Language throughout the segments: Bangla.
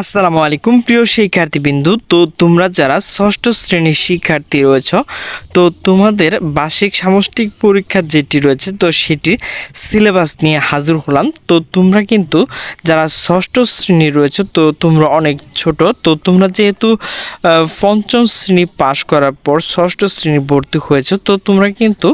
আসসালামু আলাইকুম, প্রিয় শিক্ষার্থীবৃন্দু। তো তোমরা যারা ষষ্ঠ শ্রেণির শিক্ষার্থী রয়েছ, তো তোমাদের বার্ষিক সামষ্টিক পরীক্ষা যেটি রয়েছে, তো সেটি সিলেবাস নিয়ে হাজির হলাম। তো তোমরা কিন্তু যারা ষষ্ঠ শ্রেণি রয়েছে, তো তোমরা অনেক ছোট, তো তোমরা যেহেতু পঞ্চম শ্রেণি পাশ করার পর ষষ্ঠ শ্রেণি ভর্তি হয়েছে, তো তোমরা কিন্তু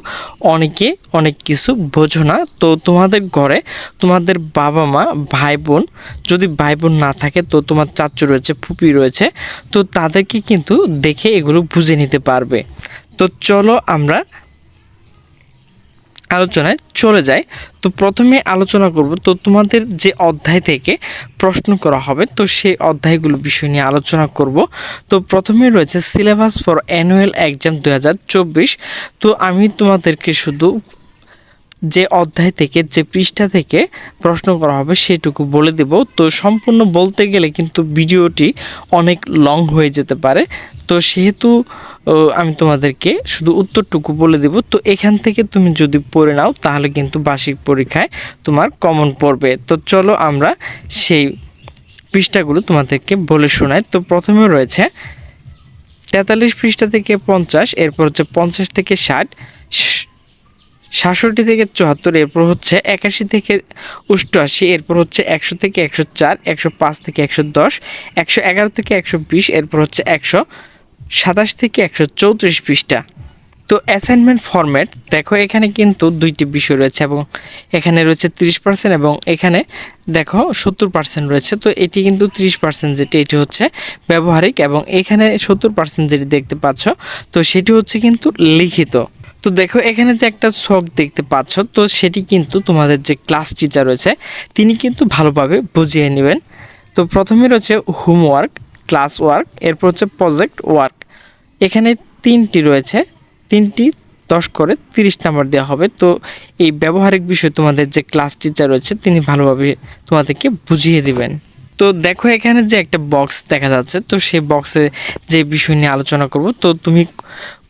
অনেকে অনেক কিছু বোঝো না। তো তোমাদের ঘরে তোমাদের বাবা মা ভাই বোন যদি ভাই বোন না থাকে, তো তোমার চাচু রয়েছে, ফুপি রয়েছে, তো তাদেরকে কিন্তু দেখে এগুলো বুঝে নিতে পারবে। তো চলো আমরা আলোচনায় চলে যাই। তো প্রথমে আলোচনা করব, তো তোমাদের যে অধ্যায় থেকে প্রশ্ন করা হবে, তো সেই অধ্যায়গুলো বিষয় নিয়ে আলোচনা করব। তো প্রথমে রয়েছে সিলেবাস ফর অ্যানুয়াল এক্সাম দু হাজার চব্বিশ। তো আমি তোমাদেরকে শুধু যে অধ্যায় থেকে, যে পৃষ্ঠা থেকে প্রশ্ন করা হবে সেটুকু বলে দেব। তো সম্পূর্ণ বলতে গেলে কিন্তু ভিডিওটি অনেক লং হয়ে যেতে পারে। তো সেহেতু আমি তোমাদেরকে শুধু উত্তরটুকু বলে দেব। তো এখান থেকে তুমি যদি পড়ে নাও, তাহলে কিন্তু বার্ষিক পরীক্ষায় তোমার কমন পড়বে। তো চলো আমরা সেই পৃষ্ঠাগুলো তোমাদেরকে বলে শোনাই। তো প্রথমে রয়েছে, তেতাল্লিশ পৃষ্ঠা থেকে পঞ্চাশ, এরপর হচ্ছে পঞ্চাশ থেকে ষাট সাতষট্টি থেকে চুয়াত্তর, এরপর হচ্ছে একাশি থেকে অষ্টআশি, এরপর হচ্ছে একশো থেকে একশো চার, একশো পাঁচ থেকে একশো দশ, একশো এগারো থেকে একশো বিশ, এরপর হচ্ছে একশো সাতাশ থেকে একশো চৌত্রিশ পৃষ্ঠা। তো অ্যাসাইনমেন্ট ফরম্যাট দেখো এখানে কিন্তু দুইটি বিষয় রয়েছে এবং এখানে রয়েছে তিরিশ পার্সেন্ট এবং এখানে দেখো সত্তর পার্সেন্ট রয়েছে। তো এটি কিন্তু তিরিশ পার্সেন্ট যেটি, এটি হচ্ছে ব্যবহারিক এবং এখানে সত্তর পার্সেন্ট যেটি দেখতে পাচ্ছ, তো সেটি হচ্ছে কিন্তু লিখিত। তো দেখো, এখানে যে একটা শখ দেখতে পাচ্ছ, তো সেটি কিন্তু তোমাদের যে ক্লাস টিচার রয়েছে, তিনি কিন্তু ভালোভাবে বুঝিয়ে নেবেন। তো প্রথমে রয়েছে হোমওয়ার্ক ক্লাস ওয়ার্ক এরপর হচ্ছে প্রজেক্ট ওয়ার্ক এখানে তিনটি রয়েছে, তিনটি দশ করে তিরিশ নাম্বার দেওয়া হবে। তো এই ব্যবহারিক বিষয় তোমাদের যে ক্লাস টিচার রয়েছে, তিনি ভালোভাবে তোমাদেরকে বুঝিয়ে দিবেন। তো দেখো, এখানে যে একটা বক্স দেখা যাচ্ছে, তো সেই বক্সে যে বিষয় নিয়ে আলোচনা করব, তো তুমি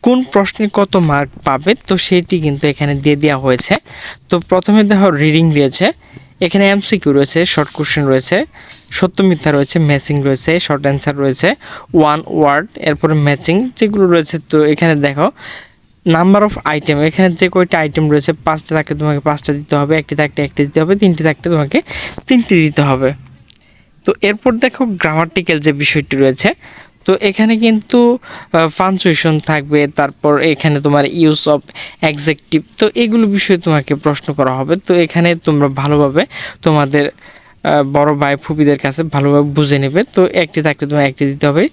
কোন প্রশ্নে কত মার্ক পাবে, তো সেটি কিন্তু এখানে দিয়ে দেওয়া হয়েছে। তো প্রথমে দেখো রিডিং রয়েছে এখানে এমসিকিউ রয়েছে শর্ট কোশ্চেন রয়েছে, সত্য মিথ্যা রয়েছে ম্যাচিং রয়েছে শর্ট অ্যান্সার রয়েছে ওয়ান ওয়ার্ড এরপরে ম্যাচিং যেগুলো রয়েছে, তো এখানে দেখো নাম্বার অফ আইটেম এখানে যে কয়টা আইটেম রয়েছে, পাঁচটা থাকলে তোমাকে পাঁচটা দিতে হবে, একটি থাকলে একটি দিতে হবে, তিনটি থাকলে তোমাকে তিনটি দিতে হবে। তো এরপর দেখো গ্রামাটিক্যাল যে বিষয়টি রয়েছে তো এখানে কিন্তু ফাংচুয়েশন থাকবে, তারপর এখানে তোমার ইউজ অফ অ্যাকজেক্টিভ তো এগুলো বিষয়ে তোমাকে প্রশ্ন করা হবে। তো এখানে তোমরা ভালোভাবে তোমাদের বড় ভাই ফুপিদের কাছে ভালোভাবে বুঝে নেবে। তো একটি থাকলে তোমার একটি দিতে হবে,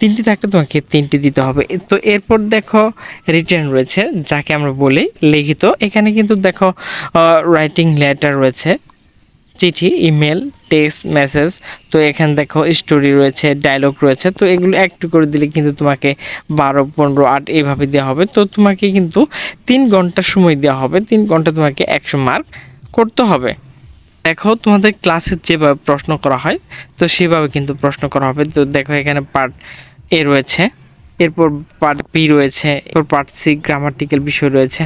তিনটি থাকলে তোমাকে তিনটি দিতে হবে। তো এরপর দেখো রিটার্ন রয়েছে, যাকে আমরা বলি লিখিত। এখানে কিন্তু দেখো রাইটিং লেটার রয়েছে। চিঠি ইমেল টেক্সট মেসেজ তো এখানে দেখো স্টোরি রয়েছে ডায়লগ রয়েছে, তো এগুলো একটু করে দিলে কিন্তু তোমাকে বারো, পনেরো, আট এইভাবে দেওয়া হবে। তো তোমাকে কিন্তু তিন ঘণ্টা সময় দেওয়া হবে, তিন ঘণ্টা তোমাকে একশো মার্ক করতে হবে। দেখো তোমাদের ক্লাসে যেভাবে প্রশ্ন করা হয়, তো সেভাবে কিন্তু প্রশ্ন করা হবে। তো দেখো এখানে পার্ট এ রয়েছে, এরপর পার্ট বি রয়েছে, এরপর পার্ট সি গ্রামাটিক্যাল বিষয় রয়েছে।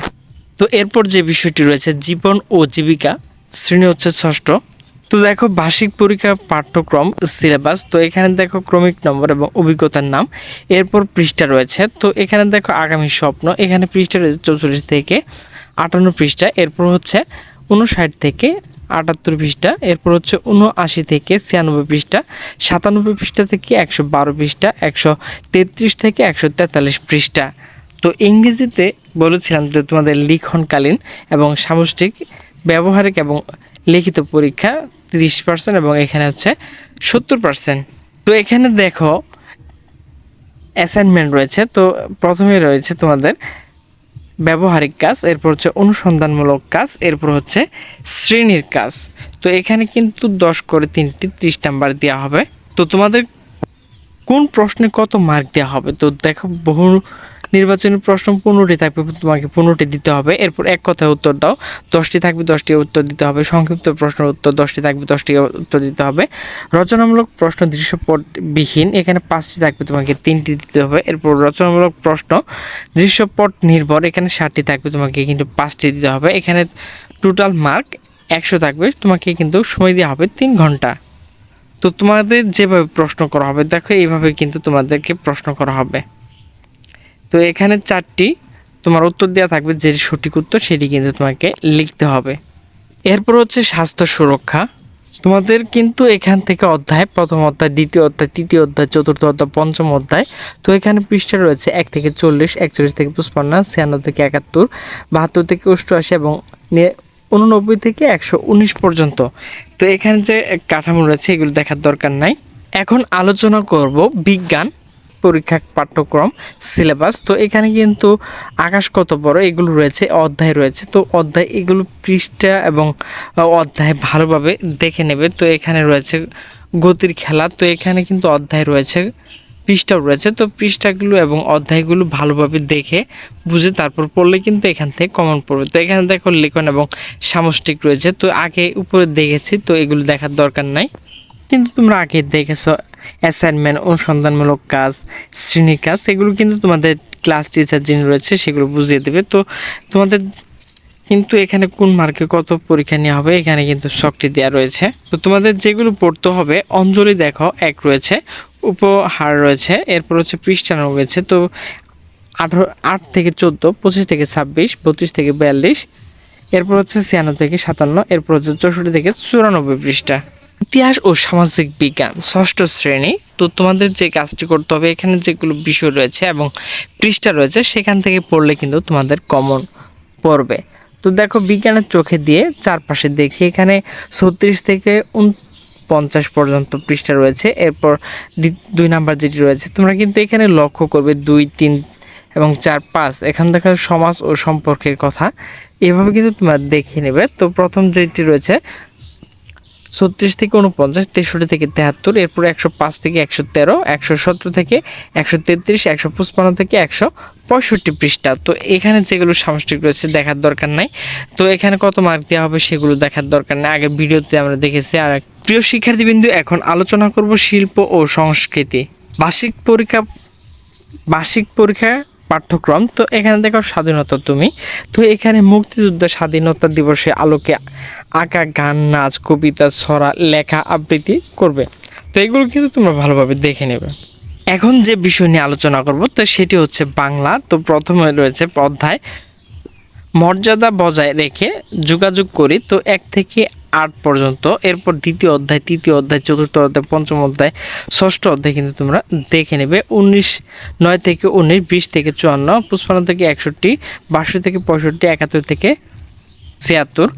তো এরপর যে বিষয়টি রয়েছে, জীবন ও জীবিকা শ্রেণি হচ্ছে ষষ্ঠ। তো দেখো বার্ষিক পরীক্ষা পাঠ্যক্রম সিলেবাস তো এখানে দেখো ক্রমিক নম্বর এবং অভিজ্ঞতার নাম, এরপর পৃষ্ঠা রয়েছে। তো এখানে দেখো আগামী স্বপ্ন, এখানে পৃষ্ঠা রয়েছে চৌচল্লিশ থেকে আটান্ন পৃষ্ঠা, এরপর হচ্ছে উনষাট থেকে আটাত্তর পৃষ্ঠা, এরপর হচ্ছে উনআশি থেকে ছিয়ানব্বই পৃষ্ঠা, সাতানব্বই পৃষ্ঠা থেকে একশো বারো পৃষ্ঠা, একশো তেত্রিশ থেকে একশো তেতাল্লিশ পৃষ্ঠা। তো ইংরেজিতে বলেছিলাম যে তোমাদের লিখনকালীন এবং সামষ্টিক ব্যবহারিক এবং লিখিত পরীক্ষা তিরিশ পার্সেন্ট এবং এখানে হচ্ছে সত্তর পার্সেন্ট তো এখানে দেখো অ্যাসাইনমেন্ট রয়েছে। তো প্রথমে রয়েছে তোমাদের ব্যবহারিক কাজ, এরপর হচ্ছে অনুসন্ধানমূলক কাজ, এরপর হচ্ছে শ্রেণির কাজ। তো এখানে কিন্তু দশ করে তিনটি ত্রিশ নাম্বার দেওয়া হবে। তো তোমাদের কোন প্রশ্নে কত মার্ক দেওয়া হবে? তো দেখো বহু নির্বাচনী প্রশ্ন পনেরোটি থাকবে, তোমাকে পনেরোটি দিতে হবে। এরপর এক কথায় উত্তর দাও। দশটি থাকবে দশটি উত্তর দিতে হবে। সংক্ষিপ্ত প্রশ্নের উত্তর, দশটি থাকবে দশটি উত্তর দিতে হবে। রচনামূলক প্রশ্ন দৃশ্যপটবিহীন, এখানে পাঁচটি থাকবে, তোমাকে তিনটি দিতে হবে। এরপর রচনামূলক প্রশ্ন দৃশ্যপট নির্ভর এখানে ষাটটি থাকবে, তোমাকে কিন্তু পাঁচটি দিতে হবে। এখানে টোটাল মার্ক একশো থাকবে, তোমাকে কিন্তু সময় দেওয়া হবে তিন ঘণ্টা। তো তোমাদের যেভাবে প্রশ্ন করা হবে, দেখো এইভাবে কিন্তু তোমাদেরকে প্রশ্ন করা হবে। তো এখানে চারটি তোমার উত্তর দেওয়া থাকবে যে সঠিক উত্তর সেটি কিন্তু তোমাকে লিখতে হবে। এরপর হচ্ছে স্বাস্থ্য সুরক্ষা। তোমাদের কিন্তু এখান থেকে অধ্যায়, প্রথম অধ্যায়, দ্বিতীয় অধ্যায়, তৃতীয় অধ্যায়, চতুর্থ অধ্যায়, পঞ্চম অধ্যায়, তো এখানে পৃষ্ঠা রয়েছে এক থেকে চল্লিশ, একচল্লিশ থেকে পঁচপান্ন, ছিয়ান্ন থেকে একাত্তর, বাহাত্তর থেকে অষ্টআশি এবং উননব্বই থেকে একশো উনিশ পর্যন্ত। তো এখানে যে কাঠামো রয়েছে এগুলো দেখার দরকার নাই। এখন আলোচনা করব বিজ্ঞান পরীক্ষা পাঠ্যক্রম সিলেবাস তো এখানে কিন্তু আকাশ কত বড় এগুলো রয়েছে, অধ্যায় রয়েছে, তো অধ্যায় এগুলো পৃষ্ঠা এবং অধ্যায় ভালোভাবে দেখে নেবে, তো এখানে রয়েছে গতির খেলা, তো এখানে কিন্তু অধ্যায় রয়েছে, পৃষ্ঠাও রয়েছে, তো পৃষ্ঠাগুলো এবং অধ্যায়গুলো ভালোভাবে দেখে বুঝে তারপর পড়লে কিন্তু এখান থেকে কমন পড়বে, তো এখানে দেখো লিখন এবং সামষ্টিক রয়েছে, তো আগে উপরে দেখেছি, তো এগুলো দেখার দরকার নাই, কিন্তু তোমরা আগে দেখেছ অ্যাসাইনমেন্ট অনুসন্ধানমূলক কাজ, শ্রেণির কাজ, এগুলো কিন্তু তোমাদের ক্লাস টিচার যিনি রয়েছে সেগুলো বুঝিয়ে দেবে। তো তোমাদের কিন্তু এখানে কোন মার্কে কত পরীক্ষা নেওয়া হবে, এখানে কিন্তু শখটি দেওয়া রয়েছে। তো তোমাদের যেগুলো পড়তে হবে, অঞ্জলি দেখো, এক রয়েছে, উপহার রয়েছে, এরপর হচ্ছে পৃষ্ঠানো রয়েছে। তো আঠারো, আট থেকে চোদ্দ, পঁচিশ থেকে ছাব্বিশ, বত্রিশ থেকে বিয়াল্লিশ, এরপর হচ্ছে ছিয়ান্ন থেকে সাতান্ন, এরপর হচ্ছে চৌষট্টি থেকে চুরানব্বই পৃষ্ঠা। ইতিহাস ও সামাজিক বিজ্ঞান, ষষ্ঠ শ্রেণি। তো তোমাদের যে কাজটি করতে হবে, এখানে যেগুলো বিষয় রয়েছে এবং পৃষ্ঠা রয়েছে, সেখান থেকে পড়লে কিন্তু তোমাদের কমন পড়বে। তো দেখো, বিজ্ঞানের চোখে দিয়ে চারপাশে দেখি, এখানে ছত্রিশ থেকে পঞ্চাশ পর্যন্ত পৃষ্ঠা রয়েছে। এরপর দুই নাম্বার যেটি রয়েছে, তোমরা কিন্তু এখানে লক্ষ্য করবে দুই, তিন এবং চার, পাঁচ। এখান থেকে সমাজ ও সম্পর্কের কথা এভাবে কিন্তু তোমরা দেখে নেবে। তো প্রথম যেটি রয়েছে ছত্রিশ থেকে উনপঞ্চাশ, তেষট্টি থেকে তেহাত্তর, এরপর একশো পাঁচ থেকে একশো তেরো, একশো সতেরো থেকে একশো তেত্রিশ, একশো পঁচপান্ন থেকে একশো পঁয়ষট্টি পৃষ্ঠা। তো এখানে যেগুলো সামষ্টিক রয়েছে দেখার দরকার নাই। তো এখানে কত মার্ক দেওয়া হবে সেগুলো দেখার দরকার নেই। আগে ভিডিওতে আমরা দেখেছি আর প্রিয় শিক্ষার্থীবৃন্দু এখন আলোচনা করব শিল্প ও সংস্কৃতি। বার্ষিক পরীক্ষা বার্ষিক পরীক্ষা পাঠ্যক্রম। তো এখানে দেখো স্বাধীনতা তুমি। তো এখানে মুক্তিযুদ্ধ স্বাধীনতা দিবসে আলোকে আঁকা, গান, নাচ, কবিতা, ছড়া, লেখা, আবৃত্তি করবে। তো এগুলো কিন্তু তোমরা ভালোভাবে দেখে নেবে। এখন যে বিষয় নিয়ে আলোচনা করব, তো সেটি হচ্ছে বাংলা। তো প্রথমে রয়েছে অধ্যায় মর্যাদা বজায় রেখে যোগাযোগ করি। তো এক থেকে আট পর্যন্ত। এরপর দ্বিতীয় অধ্যায়, তৃতীয় অধ্যায়, চতুর্থ অধ্যায়, পঞ্চম অধ্যায়, ষষ্ঠ অধ্যায় কিন্তু তোমরা দেখে নেবে। উনিশ, নয় থেকে উনিশ, বিশ থেকে চুয়ান্ন, পঁচপান্ন থেকে একষট্টি, বাষট্টি থেকে পঁয়ষট্টি, একাত্তর থেকে ছিয়াত্তর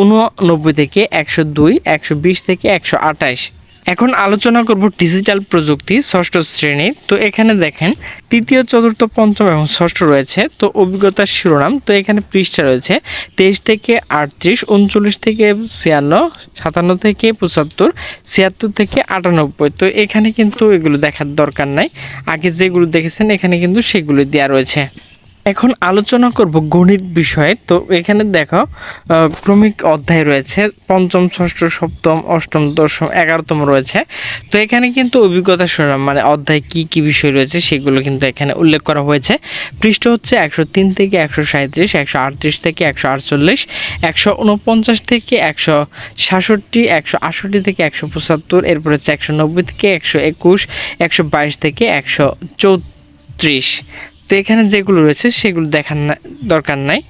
উননব্বই থেকে একশো দুই, একশো বিশ থেকে একশো আঠাশ। এখন আলোচনা করব ডিজিটাল প্রযুক্তি ষষ্ঠ শ্রেণির তো এখানে দেখেন, তৃতীয়, চতুর্থ, পঞ্চম এবং ষষ্ঠ রয়েছে। তো অভিজ্ঞতার শিরোনাম, তো এখানে পৃষ্ঠা রয়েছে, তেইশ থেকে আটত্রিশ, উনচল্লিশ থেকে ছিয়ান্ন, সাতান্ন থেকে পঁচাত্তর, ছিয়াত্তর থেকে আটানব্বই। তো এখানে কিন্তু এগুলো দেখার দরকার নাই। আগে যেগুলো দেখেছেন, এখানে কিন্তু সেগুলো দেওয়া রয়েছে। এখন আলোচনা করব গণিত বিষয়ে। তো এখানে দেখো ক্রমিক অধ্যায় রয়েছে, পঞ্চম, ষষ্ঠ, সপ্তম, অষ্টম, দশম, এগারোতম রয়েছে। তো এখানে কিন্তু অভিজ্ঞতা শুনলাম মানে অধ্যায় কি কি বিষয় রয়েছে সেগুলো কিন্তু এখানে উল্লেখ করা হয়েছে। পৃষ্ঠ হচ্ছে একশো তিন থেকে একশো সাঁত্রিশ একশো আটত্রিশ থেকে একশো আটচল্লিশ, একশো উনপঞ্চাশ থেকে একশো সাতষট্টি, একশো আটষট্টি থেকে একশো পঁচাত্তর, এরপর হচ্ছে একশো নব্বই থেকে একশো একুশ, একশো বাইশ থেকে একশো চৌত্রিশ। তো এখানে যেগুলো রয়েছে সেগুলো দেখার না- দরকার নাই।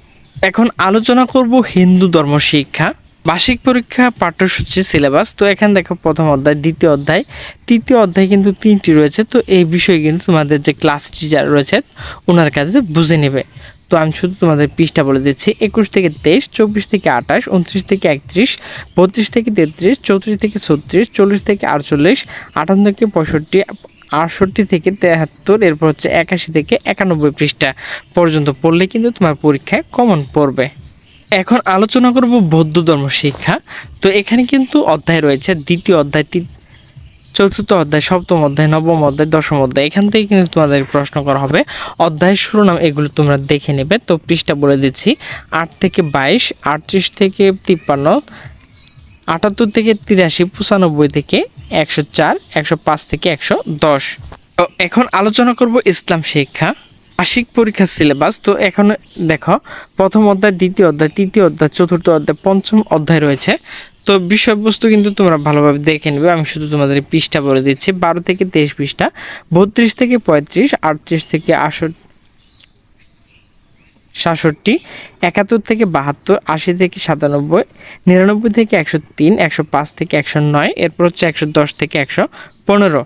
এখন আলোচনা করব হিন্দু ধর্ম শিক্ষা। বার্ষিক পরীক্ষা, পাঠ্যসূচি, সিলেবাস। তো এখানে দেখো প্রথম অধ্যায়, দ্বিতীয় অধ্যায়। তৃতীয় অধ্যায় কিন্তু তিনটি রয়েছে। তো এই বিষয়ে কিন্তু তোমাদের যে ক্লাস টিচার রয়েছে ওনার কাছে বুঝে নেবে। তো আমি শুধু তোমাদের পৃষ্ঠা বলে দিচ্ছি। একুশ থেকে তেইশ, চব্বিশ থেকে আঠাশ, উনত্রিশ থেকে একত্রিশ, বত্রিশ থেকে তেত্রিশ, চৌত্রিশ থেকে ছত্রিশ, চল্লিশ থেকে আটচল্লিশ, আটান্ন থেকে পঁয়ষট্টি আটষট্টি থেকে তেহাত্তর, এরপর হচ্ছে একাশি থেকে একানব্বই পৃষ্ঠা পর্যন্ত পড়লে কিন্তু তোমার পরীক্ষায় কমন পড়বে। এখন আলোচনা করব বৌদ্ধ ধর্ম শিক্ষা। তো এখানে কিন্তু অধ্যায় রয়েছে, দ্বিতীয় অধ্যায় চতুর্থ অধ্যায়, সপ্তম অধ্যায়, নবম অধ্যায়, দশম অধ্যায়। এখান থেকে কিন্তু তোমাদের প্রশ্ন করা হবে, অধ্যায়ের শিরোনাম এগুলো তোমরা দেখে নেবে। তো পৃষ্ঠা বলে দিচ্ছি, আট থেকে বাইশ, আটত্রিশ থেকে তিপ্পান্ন আটাত্তর থেকে তিরাশি, পঁচানব্বই থেকে একশো চার, একশো পাঁচ থেকে একশো দশ। তো এখন আলোচনা করব ইসলাম শিক্ষা। আশিক পরীক্ষার সিলেবাস, তো এখন দেখো, প্রথম অধ্যায়, দ্বিতীয় অধ্যায়, তৃতীয় অধ্যায়, চতুর্থ অধ্যায়, পঞ্চম অধ্যায় রয়েছে। তো বিষয়বস্তু কিন্তু তোমরা ভালোভাবে দেখে নেবে, আমি শুধু তোমাদের পৃষ্ঠা বলে দিচ্ছি, বারো থেকে তেইশ পৃষ্ঠা, বত্রিশ থেকে পঁয়ত্রিশ, আটত্রিশ থেকে আষট্টি সাতষট্টি, একাত্তর থেকে বাহাত্তর, আশি থেকে সাতানব্বই, নিরানব্বই থেকে একশো তিন, একশো পাঁচ থেকে একশো নয়, এরপর হচ্ছে একশো দশ থেকে একশো পনেরো।